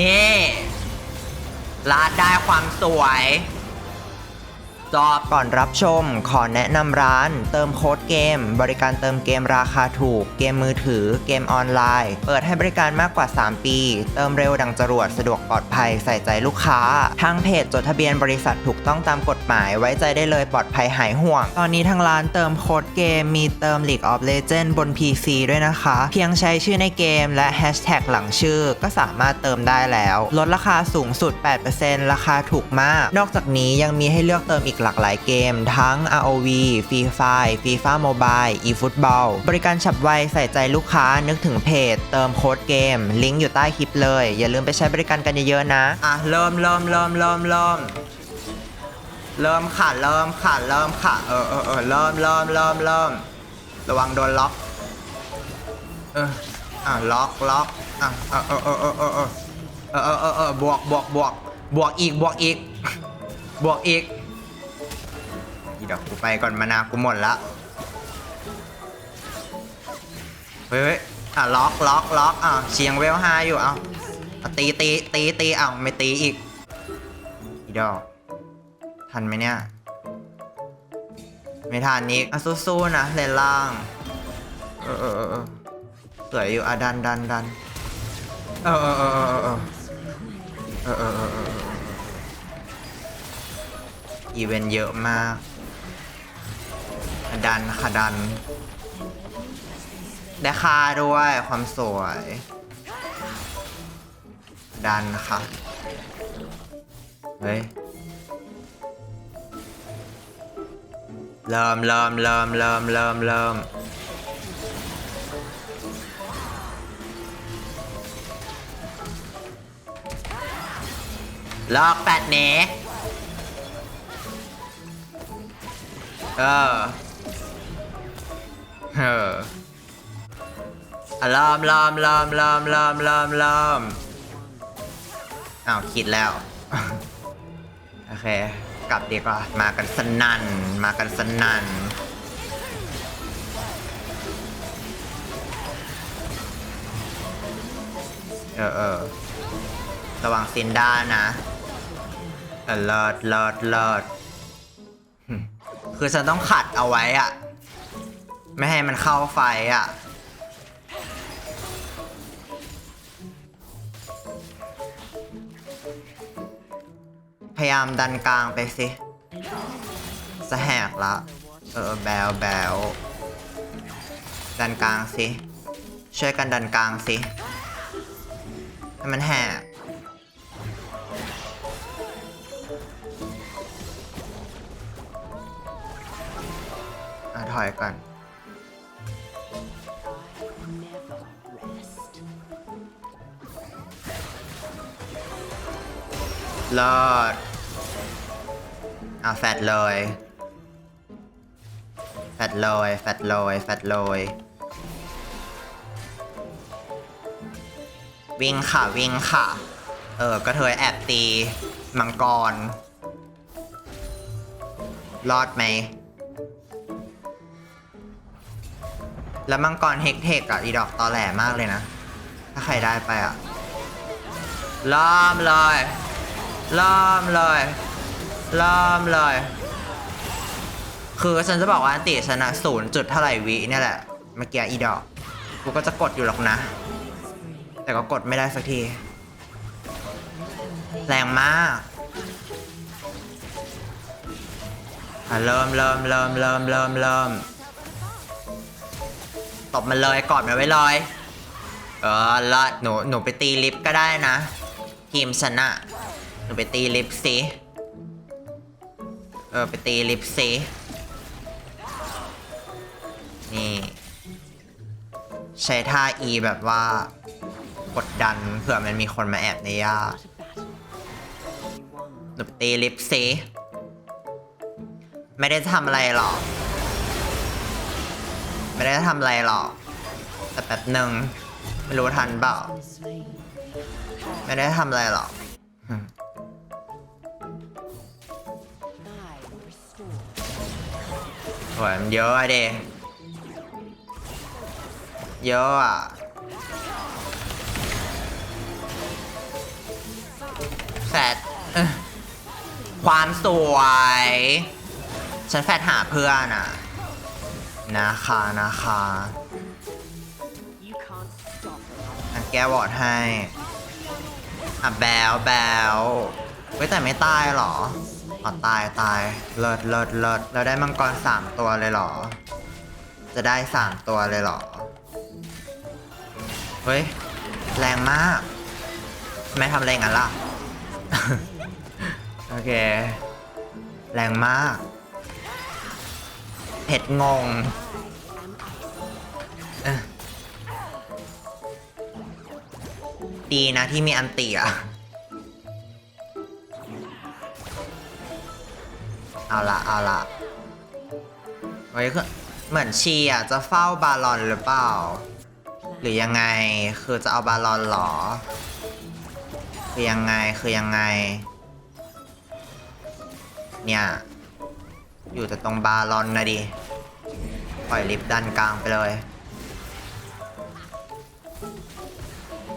นี่ลาดได้ความสวยจอบก่อนรับชม ขอแนะนำร้าน เติมโค้ดเกม บริการเติมเกมราคาถูก เกมมือถือ เกมออนไลน์ เปิดให้บริการมากกว่า 3 ปี เติมเร็วดังจรวดสะดวกปลอดภัยใส่ใจลูกค้า ทางเพจจดทะเบียนบริษัทถูกต้องตามกฎหมายไว้ใจได้เลยปลอดภัยหายห่วง ตอนนี้ทางร้านเติมโค้ดเกมมีเติม League of Legends บน PC ด้วยนะคะ เพียงใช้ชื่อในเกมและแฮชแท็กหลังชื่อก็สามารถเติมได้แล้ว ลดราคาสูงสุด 8%ราคาถูกมาก นอกจากนี้ยังมีให้เลือกเติมอีกหลากหลายเกม ทั้ง ROV Free Fire FIFA Mobile eFootball บริการฉับไวใส่ใจลูกค้านึกถึงเพจ เติมโค้ดเกม ลิงก์อยู่ใต้คลิปเลย อย่าลืมไปใช้บริการกันเยอะๆนะ อะ เริ่มเริ่มเริ่มเริ่มเริ่ม เริ่มค่ะเริ่มค่ะเริ่มค่ะเออเออเออเริ่มเริ่มเริ่มเริ่มระวังโดนล็อก เอออะล็อกล็อกอะเออเออเออเออเออเออเออเออบวกบวกบวกบวกอีกบวกอีกบวกอีกอีดอกกูไปก่อนมานากูหมดละเฮ้ยอะล็อกล็อกล็อกอะเชียงเวลห้าอยู่เอาอะตีตีตีตีเอาไม่ตีอีกอีดอก ทันไหมเนี่ย ไม่ทันนิกอะสู้ๆนะเลนล่าง เออเออเออสวยอยู่อะดันดันดันเออเออเออเออเออเออเออเอออีเวนต์เยอะมากอดันค่ะดัน ได้ค่าด้วยความสวย ดันค่ะ เฮ้ย เริ่มเริ่มเริ่มเริ่มเริ่มเริ่มลอกแปดเนเออเอออะเริ่มเริ่มเริ่มเริ่มเริ่มเริ่มเริ่มอ้าวคิดแล้ว โอเค กลับดีกว่ามากันสนั่น มากันสนั่นเออเออระวังซินด้านะเออเลิศเลิศเลิศคือฉันต้องขัดเอาไว้อะไม่ให้มันเข้าไฟอะ ยายามดันกลางไปสิจะแหกละ เออแบวแบวดันกลางสิ ช่วยกันดันกลางสิให้มันแหกอะถอยก่อนลิศ อะแฟดเลยแฟดเลยแฟดเลยแฟดเลยวิ่งค่ะวิ่งค่ะ เออก็เธอแอบตีมังกร รอดไหม แล้วมังกรเฮกเทกอะอีดอกตอแหลมากเลยนะ ถ้าใครได้ไปอะล่ามเลยล่ามเลย ล่ามเลย คือฉันจะบอกว่าอันติชนะศูนย์จุดเท่าไหร่วิเนี่ยแหละ เมื่อกี้อีดอก กูก็จะกดอยู่หรอกนะ แต่ก็กดไม่ได้สักที แรงมากเริ่มเริ่มเริ่มเริ่มเริ่มเริ่มตบมันเลยกอดมันไว้เลยเออละหนูหนูไปตีลิฟต์ก็ได้นะ ทีมชนะหนูไปตีลิฟต์สิ เออไปตีลิฟต์สินี่ ใช้ท่า E แบบว่ากดดันเผื่อมันมีคนมาแอบในย่าหนูไปตีลิฟต์สิไม่ได้ทำอะไรหรอก ไม่ได้ทำอะไรหรอก แต่แป๊บหนึ่งไม่รู้ทันเปล่า ไม่ได้ทำอะไรหรอก โอ้ยมันเยอะอะเดเยอะอะแฟดความสวย ฉันแฟดหาเพื่อนอะนะคะนะคะอันแก้วอดให้ อะแบลแบลเว้แต่ไม่ตายหรอ อ๋อตายตายเลิศเลิศเลิศเราได้มังกรสามตัวเลยเหรอ จะได้สามตัวเลยเหรอ เฮ้ย แรงมากไม่ทำอะไรงั้นล่ะ โอเค แรงมากเผ็ดงงดีนะที่มีอันตีอะ เอาละเอาละเฮ้ยคือเหมือนชีอะจะเฝ้าบาลอนหรือเปล่า หรือยังไงคือจะเอาบาลอนหรอ คือยังไงคือยังไง เนี่ยอยู่แต่ตรงบาลอนนะดิ ปล่อยลิฟต์ดันกลางไปเลย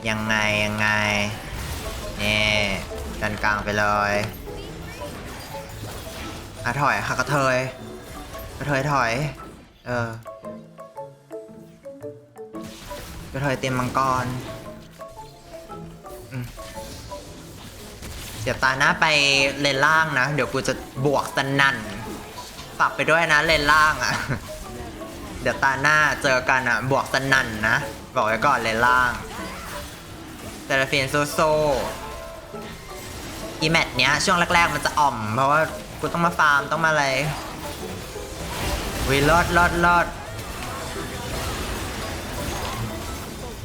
ยังไงยังไงเนี่ดันกลางไปเลย อะถอยค่ะกระเทยกระเทยถอย เออกระเทยเต็มมังกรเดี๋ยวตาหน้าไปเลนล่างนะ เดี๋ยวกูจะบวกสนั่นฝากไปด้วยนะเลนล่างอะ่ะ เดี๋ยวตาหน้าเจอกันอะ่ะ บวกสนั่นนะ บอกไว้ก่อนเลนล่างเซราฟินโซโซอีแมตเนี้ยช่วงแรก ๆ มันจะอ่อม เพราะว่า กูต้องมาฟาร์มต้องมาอะไรวิลอดลอดลอด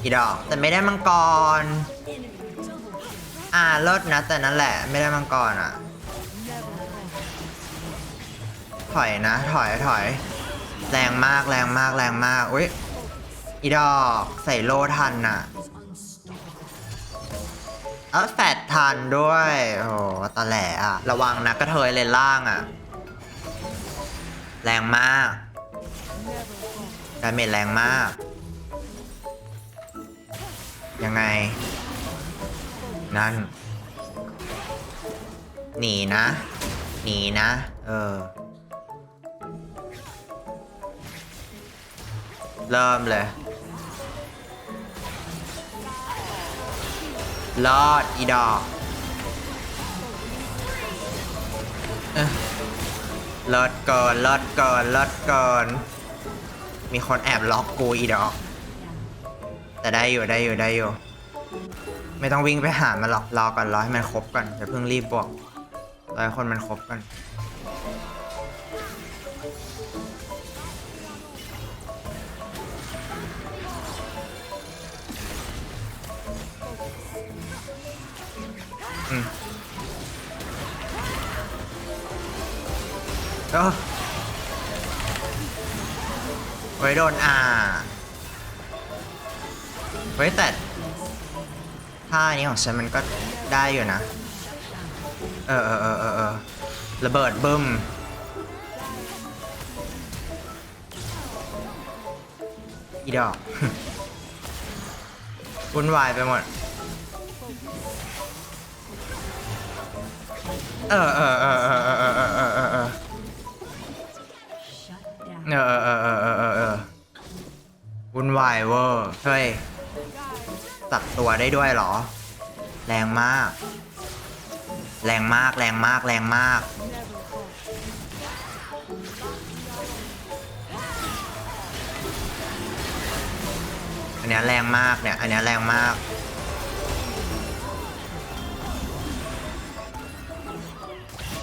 อีดอกแต่ไม่ได้มังกร อ่าลิศนะ แต่นั่นแหละไม่ได้มังกรอะ ถอยนะ ถอยถอย แรงมากแรงมากแรงมาก อุ้ยอีดอกใส่โลทันอะ เออแฟดทันด้วย โอ้โหตะแหล่อะระวังนะกระเทยเลนล่างอะแรงมากดาเมจแรงมาก ยังไง นั่น หนีนะ หนีนะ เออ เริ่มเลย รอดอีดอกเอ้อเลิศเกินเลิศเกินเลิศเกินมีคนแอบล็อกกูอีดอก แต่ได้อยู่ได้อยู่ได้อยู่ ไม่ต้องวิ่งไปหามันหรอกรอก่อนรอให้มันครบก่อนอย่าเพิ่งรีบบวกรอให้คนมันครบก่อน อืมเออไว้โดนอ่าเฮ้แต่ท่านี้ของฉันมันก็ได้อยู่นะ เออเออเออเออเออระเบิดบึ้มอีดอกวุ่นวายไปหมด เออเออเออเออเออเออเออเออเออเออเออเออเออเออเออเออวุ่นวายเวอร์เฮ้ยตัดตัวได้ด้วยเหรอ แรงมาก แรงมากแรงมากแรงมาก อันนี้แรงมากเนี่ย อันนี้แรงมาก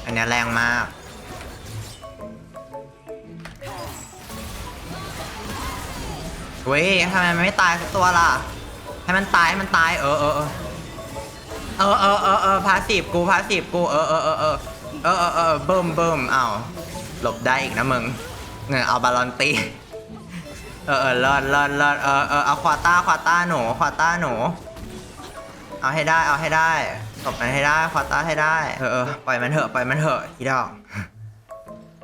อันนี้แรงมากเว้ยทำไมมันไม่ตายสักตัวล่ะ ให้มันตายให้มันตายเออเออเออเออเออเออเออพาสีบกูพาสีบกูเออเออเออเออเออเออเออเบิ่มเบิ่มอ้าวหลบได้อีกนะมึงเงินเอาบาลอนตีเออเออเลิศเลิศเลิศเออเออเอาควาต้าควาต้าหนูควาต้าหนูเอาให้ได้เอาให้ได้ ตบมันให้ได้ควาต้าให้ได้เออเออปล่อยมันเถอะ ปล่อยมันเถอะอีดอก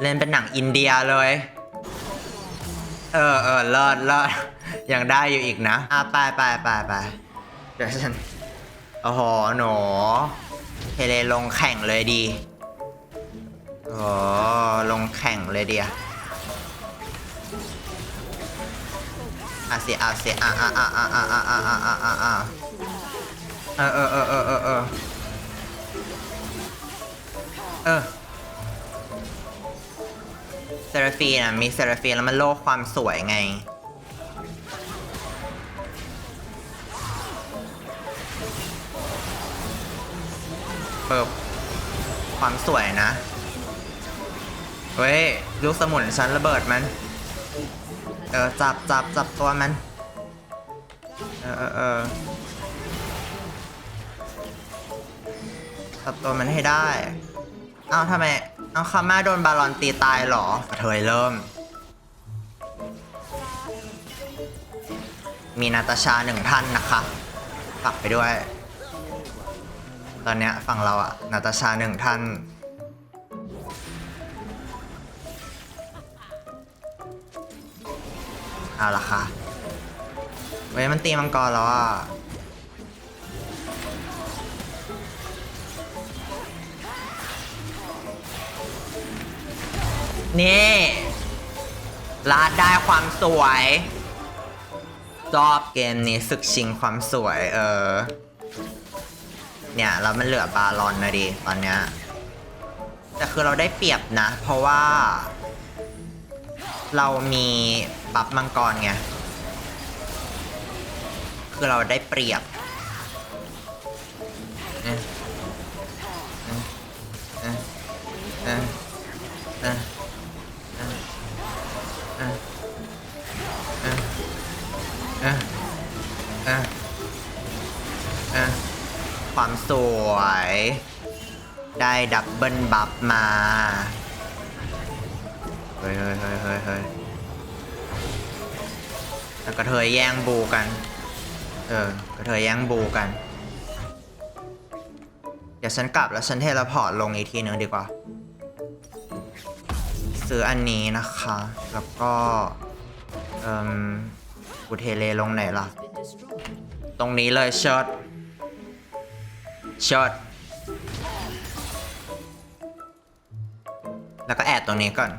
เล่นเป็นหนังอินเดียเลย เออเออเลิศเลิศยังได้อยู่อีกนะอะไปไปไปไปเดี๋ยวฉัน โอ้โห หนูเทเลลงแข่งเลยดีโอ้ลงแข่งเลยเดียอะสิอะสิอะอะอะอะอะอะอะอะอะอะอะ เออเออเออเออเออเออเออเซราฟีนะมีเซราฟีแล้วมันโลกความสวยไง เปิบความสวยนะเฮ้ย ลูกสมุนฉันระเบิดมัน เออ จับจับจับตัวมัน เออเออเออ จับตัวมันให้ได้ เอาทำไม เอาคาม่าโดนบาลอนตีตายเหรอกระเทยเริ่ม มีนาตาชาหนึ่งท่านนะคะฝากไปด้วย ตอนเนี้ยฝั่งเราอะนาตาชาหนึ่งท่านเอาละค่ะ เว้ยมันตีมังกรแล้วอะ นี่ลาดได้ความสวยชอบเกมนี้ศึกชิงความสวย เออ เนี่ย แล้วมันเหลือบาลอนนะดิ ตอนเนี้ย แต่คือเราได้เปรียบนะ เพราะว่า เรามีบัฟมังกรไง คือเราได้เปรียบเอ๊ะเอ๊ะเอ๊ะเอ๊ ความสวย ได้ดับเบิลบัฟมา เฮ้ยเฮ้ยเฮ้ยเฮ้ยเฮ้ยแล้วกระเทยแย่งบูกัน เออกระเทยแย่งบูกัน เดี๋ยวฉันกลับแล้วฉันเทเลพอร์ตลงอีกทีหนึ่งดีกว่า ซื้ออันนี้นะคะ แล้วก็ เอ่มกูเทเลลงไหนล่ะ ตรงนี้เลยเชิด เชิดแล้วก็แอดตรงนี้ก่อน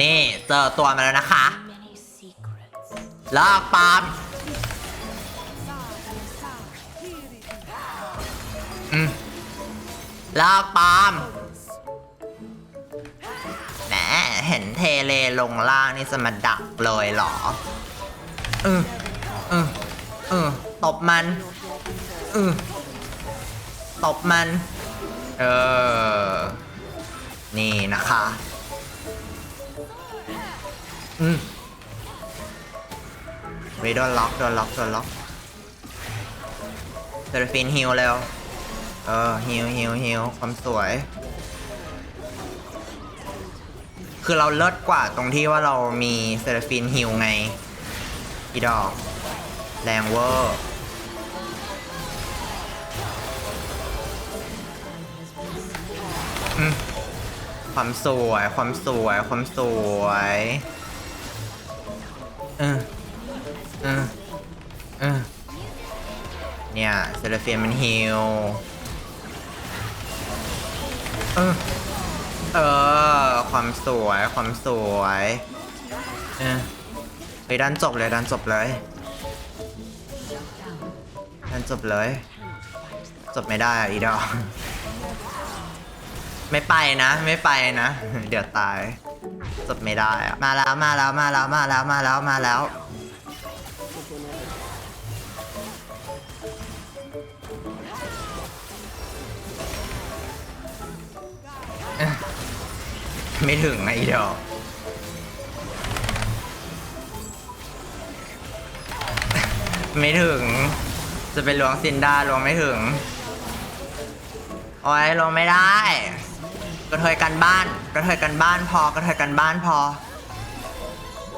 นี่เจอตัวมาแล้วนะคะลิกปามอืมเลิกปามแหมเห็นเทเลลงล่างนี่จะมาดักเลยเหรอเออเออ เออตบมันเออตบมัน เออ นี่นะคะ อืมเฮ้ยโดนล็อกโดนล็อกโดนล็อกเซราฟินฮิวเร็วเออฮิวฮิวฮิวความสวย คือเราเลิศกว่าตรงที่ว่าเรามีเซราฟินฮิวไงอีดอก แรงเวอร์ความสวย ความสวย ความสวยเออเออเออเนี่ยเซเลเฟียนมันฮิวเออเออ ความสวย ความสวย เออไปดันจบเลย ดันจบเลย ดันจบเลย จบไม่ได้อีดอกไม่ไปนะ ไม่ไปนะ เดี๋ยวตายจบไม่ได้อะมาแล้วมาแล้วมาแล้วมาแล้วมาแล้วมาแล้วไม่ถึงไงเดียวไม่ถึง จะไปล้วงซินด้าล้วงไม่ถึง โอ้ยล้วงไม่ได้ กระเทยกันบ้าน กระเทยกันบ้านพอกระเทยกันบ้านพอ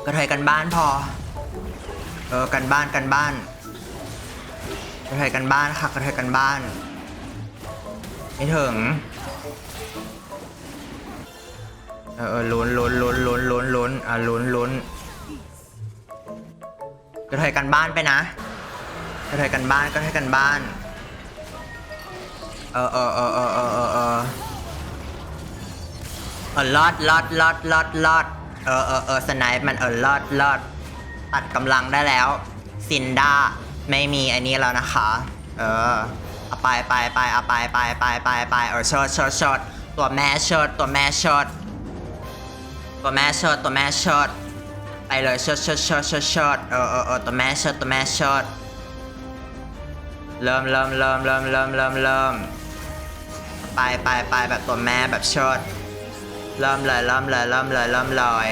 กระเทยกันบ้านพอ เออกันบ้านกันบ้าน กระเทยกันบ้านค่ะกระเทยกันบ้าน ไม่ถึง เออเออลุ้นลุ้นลุ้นลุ้นลุ้นลุ้นอะลุ้นลุ้นกระเทยกันบ้านไปนะ ก็เทยกันบ้านก็เทยกันบ้าน เออเออเออเออเออเออเออเออลอดลอดลอดลอดลอดเออเออเออสไนป์มันเออลอดลอดตัดกำลังได้แล้ว ซินด้าไม่มีอันนี้แล้วนะคะ เออเอาไปไปไปเอาไปไปไปไปไปเออเชิดเชิดเชิดตัวแม่เชิดตัวแม่เชิดตัวแม่เชิดตัวแม่เชิดไปเลยเชิดเชิดเชิดเชิดเชิดเออเออเออตัวแม่เชิดตัวแม่เชิด เริ่มเริ่มเริ่มเริ่มเริ่มเริ่มเริ่มไปไปไปแบบตัวแม่แบบเชิดเริ่มเลยเริ่มเลยเริ่มเลยเริ่มเลย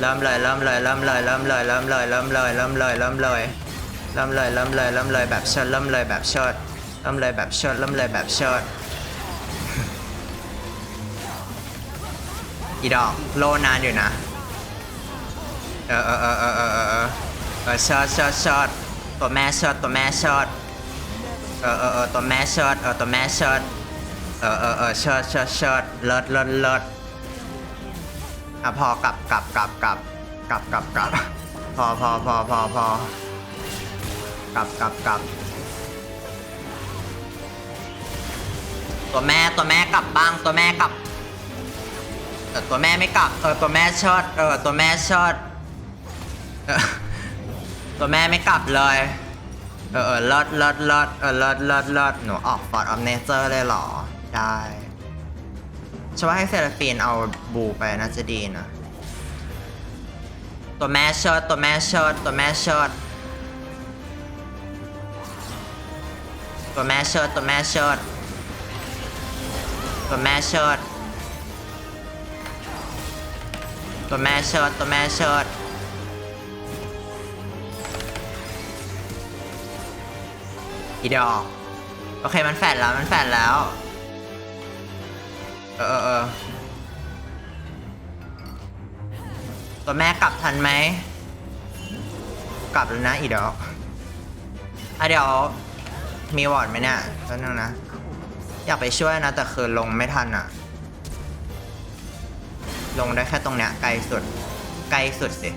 เริ่มเลยเริ่มเลยเริ่มเลยเริ่มเลยเริ่มเลยเริ่มเลยเริ่มเลยเริ่มเลยเริ่มเลยเริ่มเลยเริ่มเลยแบบเชิดเริ่มเลยแบบเชิดเริ่มเลยแบบเชิดเริ่มเลยแบบเชิดอีดอกโลนานอยู่นะ เออเออเออเออเออเออเช็อตช็อตช็อตัวแม่ช็อตตัวแม่ช็อตเออเออเออตัวแม่ช็อตเออตัวแม่ช็อตเออเออเออช็อตช็อตช็อตลิศเลิศเลิศอะพอกลับกลับกลับกลับกลับกลับกลับพอพอพอพอพอกลับกลับกลับตัวแม่ตัวแม่กลับบ้างตัวแม่กลับตัวแม่ไม่กลับเออตัวแม่ช็อตเออตัวแม่ช็อต ตัวแม่ไม่กลับเลย เออเออเลิศเลิศเลิศเออเลิศเลิศเลิศหนูออกฟอร์ดออฟเนเจอร์เลยเหรอ ได้ฉันว่าให้เซราฟีนเอาบูไปน่าจะดีนะ ตัวแม่เชิดตัวแม่เชิดตัวแม่เชิดตัวแม่เชิดตัวแม่เชดตัวแม่ชดตัวแม่เชิดตัวแม่เชิด อีดอก โอเคมันแฟดแล้วมันแฟดแล้ว เออเออตัวแม่กลับทันไหม กลับแล้วนะอีดอกอะเดี๋ยวมีวอร์ดไหมเนี่ยแป๊บนึงนะ อยากไปช่วยนะ แต่คือลงไม่ทันอะลงได้แค่ตรงเนี้ยไกลสุด ไกลสุดสิ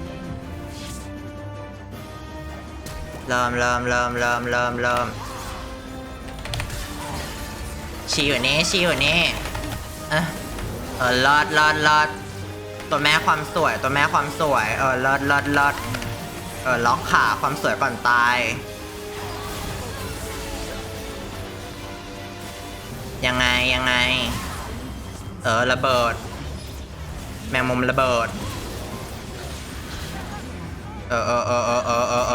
เริ่มเริ่มเริ่มเริ่มเริ่มเริ่ม ชีอยู่นี่ชีอยู่นี่เอะเออลอดลอดลอดตัวแม่ความสวยตัวแม่ความสวย เออลอดลอดลอดเออล็อกขาความสวยก่อนตาย ยังไงยังไง เออระเบิด แมงมุมระเบิด เออเออเออเออเออเออ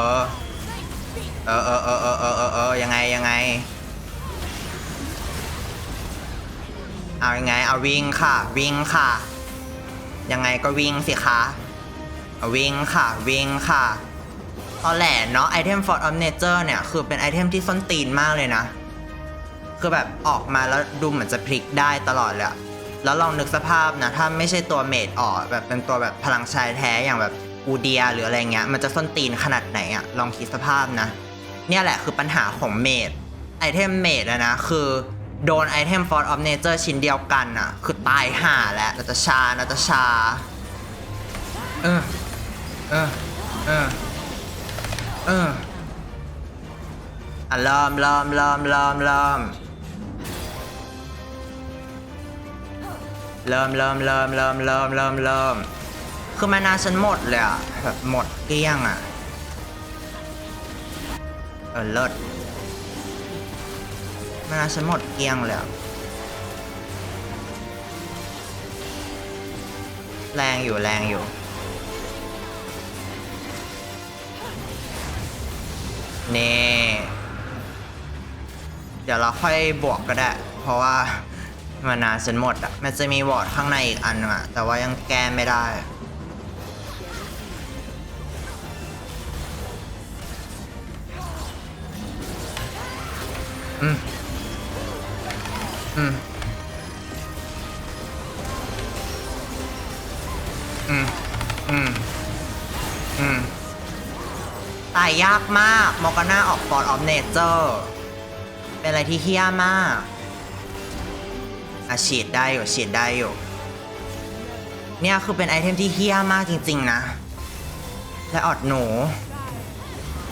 เออเออเออเออเออเออยังไงยังไง เอายังไง เอาวิ่งค่ะ วิ่งค่ะ ยังไงก็วิ่งสิคะเอาวิ่งค่ะ วิ่งค่ะตอนแหลเนาะไอเทม Fort of Nature เนี่ย คือเป็นไอเทมที่ส้นตีนมากเลยนะ คือแบบออกมาแล้วดูเหมือนจะพลิกได้ตลอดเลยแล้วลองนึกสภาพนะ ถ้าไม่ใช่ตัวเมดออกแบบเป็นตัวแบบพลังชายแท้อย่างแบบอูเดียหรืออะไรเงี้ย มันจะส้นตีนขนาดไหนอะลองคิดสภาพนะ เนี่ยแหละคือปัญหาของเมดไอเทมเมดอะนะ คือ โดนไอเทม Force of Nature ชิ้นเดียวกันอะคือตายห่าแล้วนาตาชานาตาชา เออ เออ เออ เอออะเริ่มเริ่มเริ่มเริ่มเริ่มเริ่มเริ่มเริ่มเริ่มเริ่มเริ่มเริ่มคือมานาฉันหมดเลยอะแบบหมดเกลี้ยงอะเออเลิศ มานาฉันหมดเกลี้ยงเลยอะแรงอยู่แรงอยู่นี่เดี๋ยวเราค่อยบวกก็ได้ เพราะว่ามานาฉันหมดอะ มันจะมีวอร์ดข้างในอีกอันอะ แต่ว่ายังแก้ไม่ได้อืม อืม อืม อืม อืม ตายยากมากมอกาน่าออกฟอร์ดออฟเนเจอร์ เป็นอะไรที่เฮี้ยมากอะฉีดได้อยู่ฉีดได้อยู่ เนี่ยคือเป็นไอเทมที่เฮี้ยมากจริง ๆ นะ และออดหนู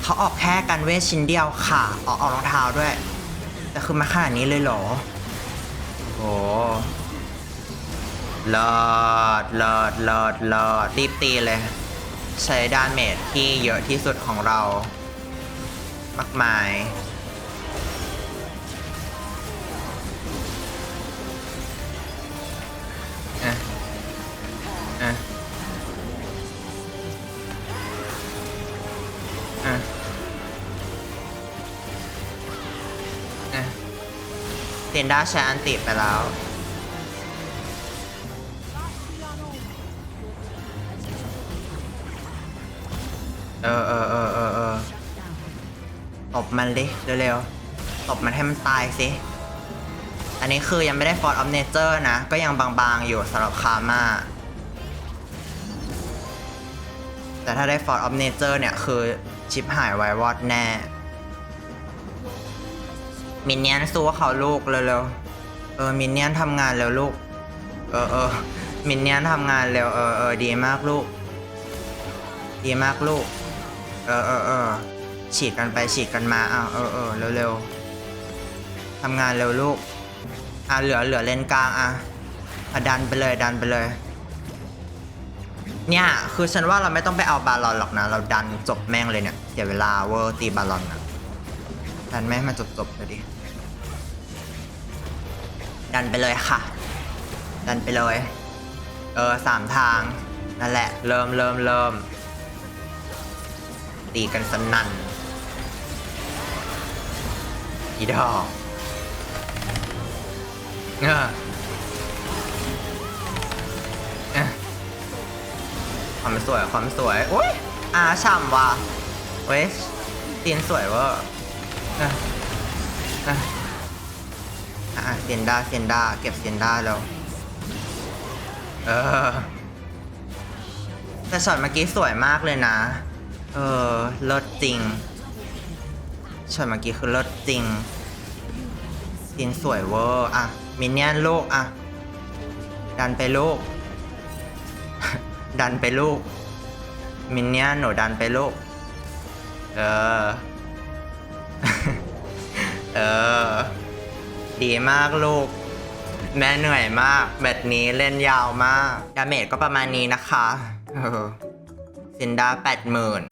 เขาออกแค่กันเวทชิ้นเดียวค่ะ ออกออกรองเท้าด้วย แต่คือมาขนาดนี้เลยเหรอ เลิศเลิศเลิศเลิศรีบตีเลย ใช้ดาเมจที่เยอะที่สุดของเรา มากมายอะอะอะอะเซนด้าใช้อันติไปแล้ว เออเออเออเออเออตบมันดิเร็วๆตบมันให้มันตายสิ อันนี้คือยังไม่ได้ฟอร์ดออฟเนเจอร์นะ ก็ยังบางๆอยู่สำหรับคาม่าแต่ถ้าได้ฟอร์ดออฟเนเจอร์เนี่ยคือชิปหายไววอดแน่ มินเนี่ยนสู้เขาลูกเร็วๆเออมินเนี่ยนทำงานเร็วลูก เออเออมินเนี่ยนทำงานเร็วเออเออดีมากลูก ดีมากลูก เออเออเออฉีดกันไปฉีดกันมาอ้าวเออเออเร็วเร็วทำงานเร็วลูก อะเหลือเหลือเลนกลางอะอะดันไปเลยดันไปเลย เนี่ยคือฉันว่าเราไม่ต้องไปเอาบาลอนหรอกนะ เราดันจบแม่งเลยเนี่ยเสียเวลาเวอร์ตีบาลอนอะดันแม่งมันจบจบๆเลยดิ ดันไปเลยค่ะ ดันไปเลย เออสามทางนั่นแหละ เริ่มเริ่มเริ่ม ตีกันสนั่นอีดอกเออเอะความสวยความสวยอุ้ยอาช่ำว่ะเว้ยตีนสวยเวอร์เอะเอะอะเซียนดาเซียนดาเก็บเซียนดาแล้ว เออแต่ช็อตเมื่อกี้สวยมากเลยนะ เออเลิศจริงช็อตเมื่อกี้คือเลิศจริงซีนสวยเวอร์อะมินเนี่ยนลูกอะดันไปลูกดันไปลูกมินเนี่ยนหนูดันไปลูกเออ เออ ดีมากลูก แม่เหนื่อยมาก แบตนี้เล่นยาวมาก ดาเมจก็ประมาณนี้นะคะซินดาแปดหมื่น